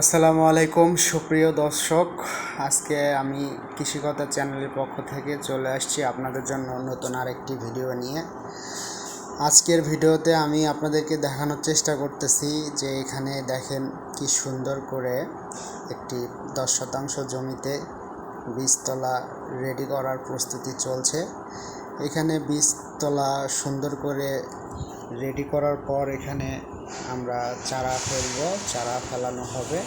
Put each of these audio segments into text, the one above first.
আসসালামু আলাইকুম, সুপ্রিয় দর্শক। আজকে আমি কৃষিকতা চ্যানেলের পক্ষ থেকে চলে আসছি আপনাদের জন্য নতুন আরেকটি ভিডিও নিয়ে। আজকের ভিডিওতে আমি আপনাদেরকে দেখানোর চেষ্টা করতেছি যে এখানে দেখেন কি সুন্দর করে একটি দশ শতাংশ জমিতে বীজতলা রেডি করার প্রস্তুতি চলছে। এখানে বীজতলা সুন্দর করে রেডি করার পর এখানে আমরা চারা ফেলব, চারা ফেলানো হবে।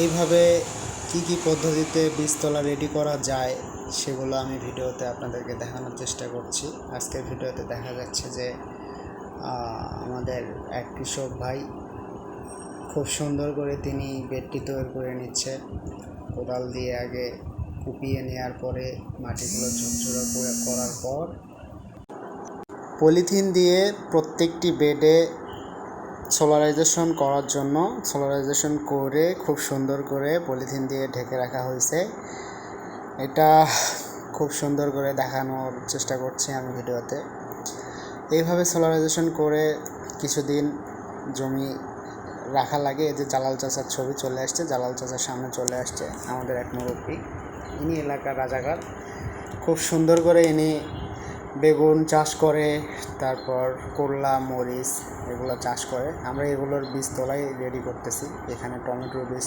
এইভাবে কি কি পদ্ধতিতে বীজতলা রেডি করা যায় সেগুলো আমি ভিডিওতে আপনাদেরকে দেখানোর চেষ্টা করছি। আজকের ভিডিওতে দেখা যাচ্ছে যে আমাদের এক কৃষক ভাই খুব সুন্দর করে তিনি বেডটি তৈরি করে নিচ্ছে কোদাল দিয়ে আগে কুপিয়ে নেওয়ার পরে মাটিগুলো ঝুরঝুরে করে করার পর পলিথিন দিয়ে প্রত্যেকটি বেডে সোলারাইজেশন করার জন্য সোলারাইজেশন করে খুব সুন্দর করে পলিথিন দিয়ে ঢেকে রাখা হয়েছে। এটা খুব সুন্দর করে দেখানোর চেষ্টা করছি আমি ভিডিওতে। এইভাবে সোলারাইজেশন করে কিছুদিন জমি রাখা লাগে। এই যে জালাল চাচার ছবি চলে আসছে, জালাল চাচার সামনে চলে আসছে আমাদের এক মুরব্বী। ইনি এলাকার রাজাকার খুব সুন্দর করে ইনি বেগুন চাষ করে, তারপর করলা, মরিচ এগুলো চাষ করে। আমরা এগুলোর বীজ তোলাই রেডি করতেছি। এখানে টমেটোর বীজ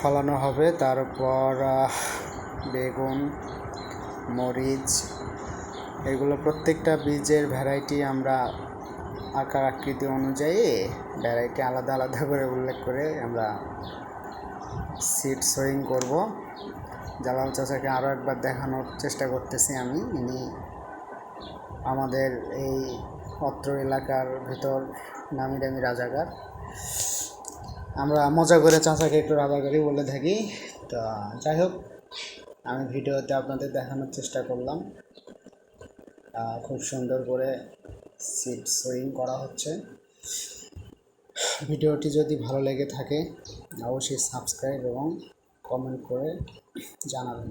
ফলানো হবে। তারপর বেগুন, মরিচ এগুলো প্রত্যেকটা বীজের ভ্যারাইটি আমরা আকার আকৃতি অনুযায়ী ভ্যারাইটি আলাদা আলাদা করে উল্লেখ করে আমরা সিড সোয়িং করব। জালাল চাচাকে আরও একবার দেখানোর চেষ্টা করতেছি আমি। ইনি আমাদের এই অত্র এলাকার ভিতর নামি দামি রাজাকার। আমরা মজা করে চাচাকে একটু রাজাকারই বলে থাকি। তা যাই হোক, আমি ভিডিওতে আপনাদের দেখানোর চেষ্টা করলাম। খুব সুন্দর করে সিট সোয়িং করা হচ্ছে। ভিডিওটি যদি ভালো লেগে থাকে অবশ্যই সাবস্ক্রাইব এবং কমেন্ট করে জানাবেন।